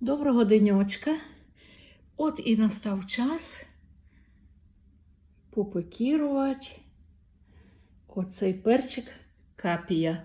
Доброго денечка. От і настав час попекірувати оцей перчик капія.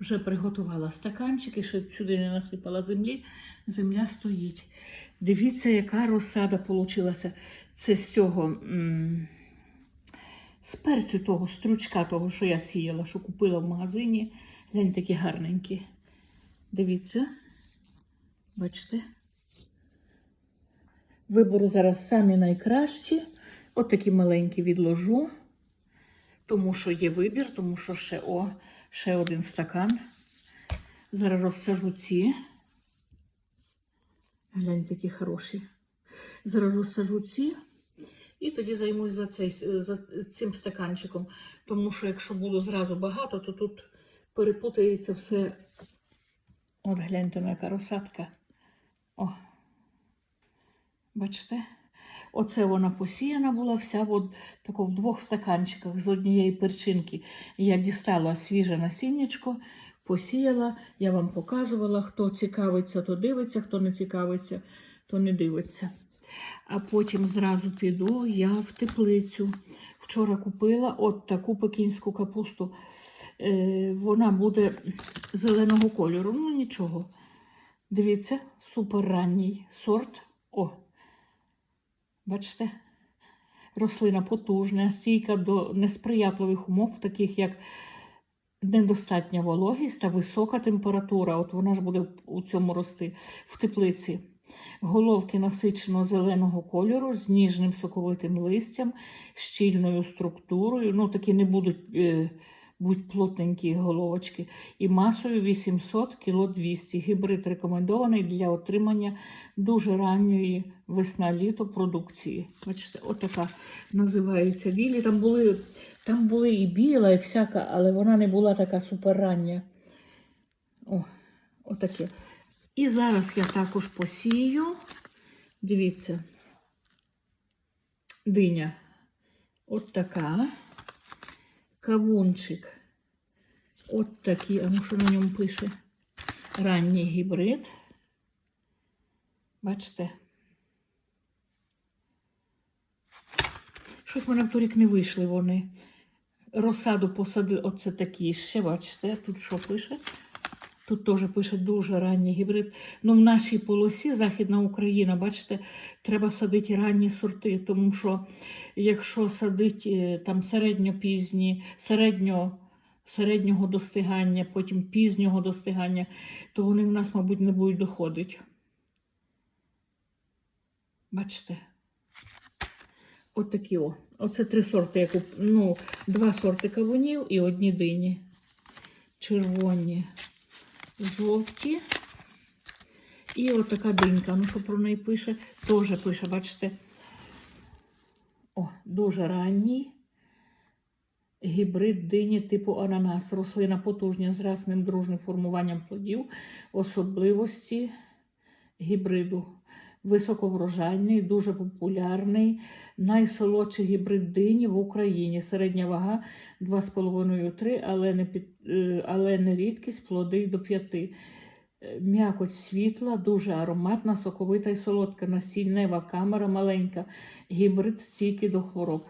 Вже приготувала стаканчики, ще сюди не насипала землі. Земля стоїть. Дивіться, яка розсада получилася. Це з цього з перцю того стручка, того, що я сіяла, що купила в магазині. Глянь, такі гарненькі. Дивіться. Бачите? Виберу зараз самі найкращі. От такі маленькі відложу, тому що є вибір, тому що ще, о, ще один стакан. Зараз розсажу ці. Глянь, такі хороші. Зараз розсажу ці. І тоді займусь за, цей, за цим стаканчиком. Тому що якщо було зразу багато, то тут перепутається все. От гляньте яка розсадка. О. Бачите? Оце вона посіяна була вся в, тако, в двох стаканчиках з однієї перчинки. Я дістала свіже насіннячко, посіяла, я вам показувала, хто цікавиться, то дивиться, хто не цікавиться, то не дивиться. А потім зразу піду я в теплицю. Вчора купила от таку пекінську капусту. Е, вона буде зеленого кольору. Ну нічого. Дивіться, супер ранній сорт. О, бачите? Рослина потужна, стійка до несприятливих умов, таких як недостатня вологість та висока температура. От вона ж буде у цьому рости в теплиці. Головки насичено зеленого кольору з ніжним соковитим листям, щільною структурою. Ну, такі не будуть е, будь плотненькі головочки. І масою 800 кг 200 Гібрид рекомендований для отримання дуже ранньої весна-літо продукції. Бачите, отака називається білі. Там були, там були і біла, і всяка, але вона не була така суперрання. О, отаке. І зараз я також посію. Дивіться, диня. От така. Кавунчик. От такий, а ну що на ньому пише? Ранній гібрид. Бачите? Щось мене торік не вийшли вони. Розсаду посадили, оце такі ще, бачите, тут що пише? Тут теж пише дуже ранній гібрид. Ну, в нашій полосі Західна Україна, бачите, треба садити ранні сорти, тому що якщо садити там середньопізні, середньо, середнього достигання, потім пізнього достигання, то вони в нас, мабуть, не будуть доходити. Бачите? От такі о. Оце три сорти. Я куп... Ну, два сорти кавунів і одні дині. Червоні жовті. І отака динька. Ну, що про неї пише? Теж пише, бачите? О, дуже ранній. Гібрид дині типу ананас. Рослина потужня з расним дружним формуванням плодів, особливості гібриду. Високоврожайний, дуже популярний, найсолодший гібрид дині в Україні. Середня вага 2,5-3, але не, е, але не рідкість, плоди до 5. Е, М'якоть світла, дуже ароматна, соковита і солодка, насіннева камера маленька, гібрид стійкий до хвороб.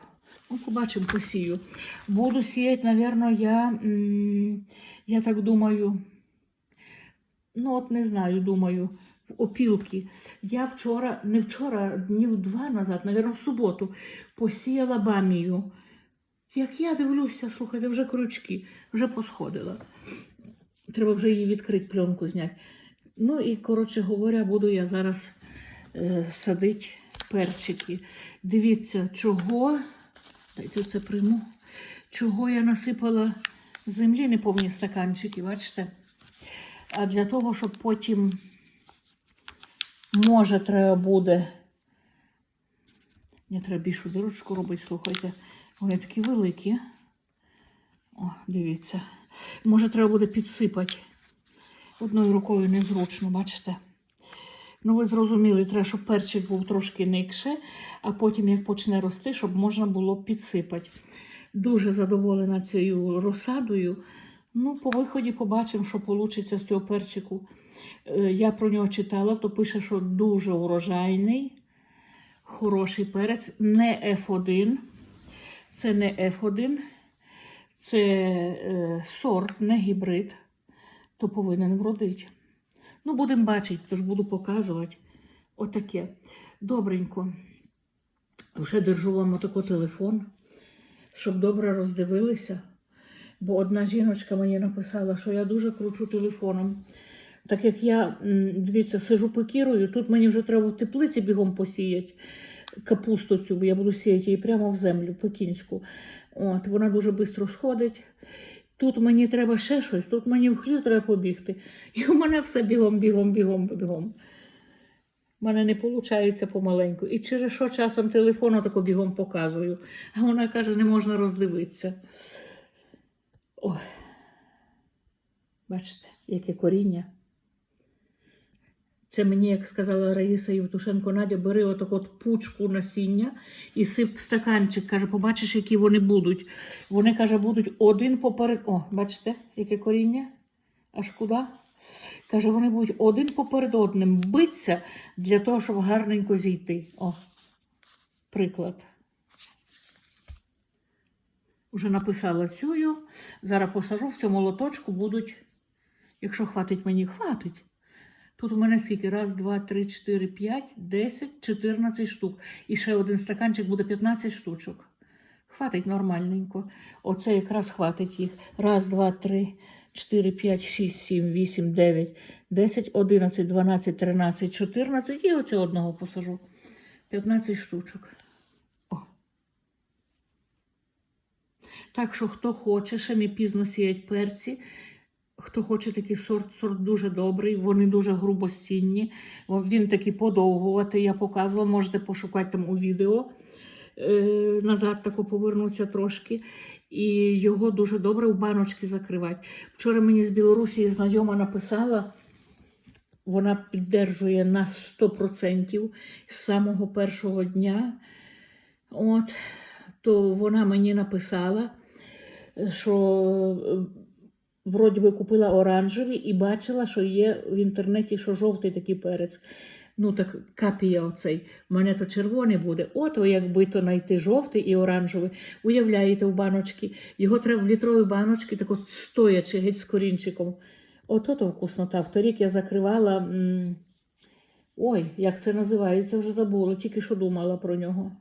Ну, побачимо, посію. Буду сіяти, напевно, я, я так думаю, ну от не знаю, думаю, в опілки. Я вчора, не вчора, днів два назад, напевно, в суботу, посіяла бамію. Як я дивлюся, слухайте, вже крючки, вже посходила. Треба вже її відкрити, пленку зняти. Ну і, коротше говоря, буду я зараз е, садити перчики. Дивіться, чого. Дайте це прийму. Чого я насипала землі неповні стаканчики, бачите? А для того, щоб потім, може, треба буде. Мені треба більшу дирочку робити, слухайте. Вони такі великі. О, дивіться. Може, треба буде підсипати. Одною рукою незручно, бачите? Ну, ви зрозуміли, треба, щоб перчик був трошки никше, а потім, як почне рости, щоб можна було підсипати. Дуже задоволена цією розсадою. Ну, по виході побачимо, що вийде з цього перчику. Е, Я про нього читала, то пише, що дуже урожайний, хороший перець, не F1. Це не F1, це е, сорт, не гібрид, то повинен вродити. Ну, будемо бачити, тож буду показувати. Отаке. Добренько. Вже держу вам отако телефон, щоб добре роздивилися. Бо одна жіночка мені написала, що я дуже кручу телефоном. Так як я, дивіться, сижу пекірою, тут мені вже треба в теплиці бігом посіяти капусту цю, я буду сіяти її прямо в землю пекінську. От, вона дуже швидко сходить. Тут мені треба ще щось, тут мені в хлю треба побігти. І у мене все бігом, бігом, бігом, бігом. У мене не виходить помаленьку. І через що часом телефон тако бігом показую. А вона каже, не можна роздивитися. Ой. Бачите, яке коріння. Це мені, як сказала Раїса Євтушенко, Надя, бери отак от пучку насіння і сип в стаканчик. Каже, побачиш, які вони будуть. Вони, каже, будуть один поперед. О, бачите, яке коріння? Аж куди? Каже, вони будуть один поперед одним битися для того, щоб гарненько зійти. О, приклад. Уже написала цю. Зараз посажу в цьому лоточку будуть, якщо хватить мені, хватить. Тут у мене скільки? Раз, два, три, чотири, п'ять, десять, чотирнадцять штук. І ще один стаканчик буде 15 штучок. Хватить нормальненько. Оце якраз хватить їх. Раз, два, три, чотири, п'ять, шість, сім, вісім, дев'ять, десять, одинадцять, дванадцять, тринадцять, чотирнадцять. І оцього одного посажу. 15 штучок. О. Так що, хто хоче, ще не пізно сіять перці. Хто хоче такий сорт, сорт дуже добрий, вони дуже грубостінні. Він такий подовгуватий, я показувала, можете пошукати там у відео. Е, назад тако повернуться трошки. І його дуже добре в баночки закривати. Вчора мені з Білорусі знайома написала, вона піддержує на 100% з самого першого дня. От, то вона мені написала, що е, вроді би купила оранжеві і бачила, що є в інтернеті, що жовтий такий перець. Ну, так капія оцей. У мене то червоний буде. Ото якби то знайти жовтий і оранжевий. Уявляєте, в баночки. Його треба в літровій баночці, так от стоячи геть з корінчиком. Ото то вкуснота. В торік я закривала. Ой, як це називається, вже забула, тільки що думала про нього.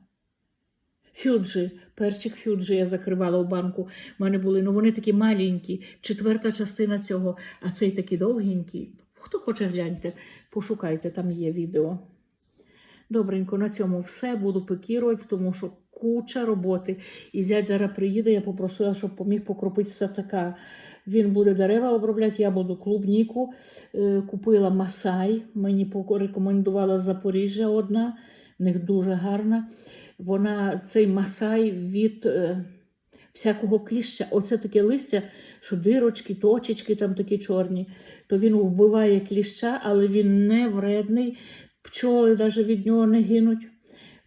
Фюджі, перчик фюджі я закривала в банку. У мене були, ну вони такі маленькі, четверта частина цього, а цей такий довгенький. Хто хоче гляньте, пошукайте, там є відео. Добренько, на цьому все. Буду пекірувати, тому що куча роботи. І зять зараз приїде, я попросила, щоб поміг покропити сатака. Він буде дерева обробляти, я буду клубніку. Е, Купила масай, мені порекомендувала Запоріжжя одна, в них дуже гарна. Вона цей масай від е, всякого кліща. Оце таке листя, що дирочки, точечки там такі чорні, то він вбиває кліща, але він не вредний, пчоли навіть від нього не гинуть.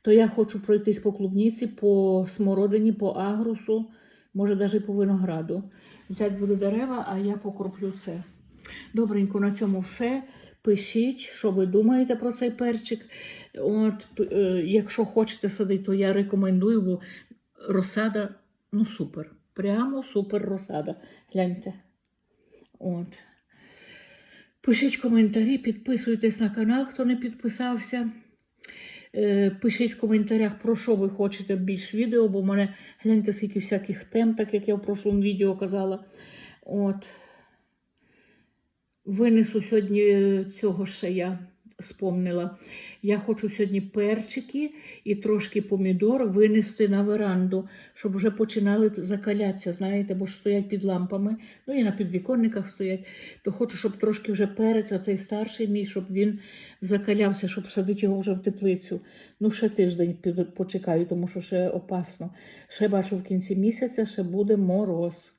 То я хочу пройтись по клубніці, по смородині, по агрусу, може навіть по винограду. Взять буду дерева, а я покроплю це. Добренько, на цьому все. Пишіть, що ви думаєте про цей перчик. От, е, якщо хочете садити, то я рекомендую, бо розсада ну супер. Прямо супер розсада. Гляньте. От. Пишіть коментарі, підписуйтесь на канал, хто не підписався. Е, Пишіть в коментарях, про що ви хочете більш відео, бо в мене гляньте, скільки всяких тем, так як я в прошлому відео казала. От. Винесу сьогодні е, цього ще я спомнила. Я хочу сьогодні перчики і трошки помідор винести на веранду, щоб вже починали закалятися, знаєте, бо ж стоять під лампами, ну і на підвіконниках стоять. То хочу, щоб трошки вже перець, а цей старший мій, щоб він закалявся, щоб садити його вже в теплицю. Ну, ще тиждень почекаю, тому що ще опасно. Ще бачу в кінці місяця, ще буде мороз.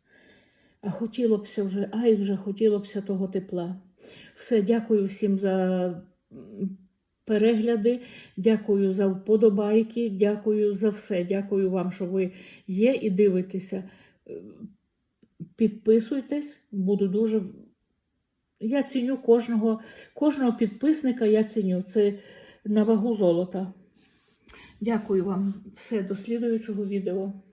А хотілося вже, ай, вже хотілося того тепла. Все, дякую всім за перегляди, дякую за вподобайки, дякую за все. Дякую вам, що ви є і дивитеся. Підписуйтесь, буду дуже Я ціню кожного, кожного підписника, я ціню. Це на вагу золота. Дякую вам. Все, до слідуючого відео.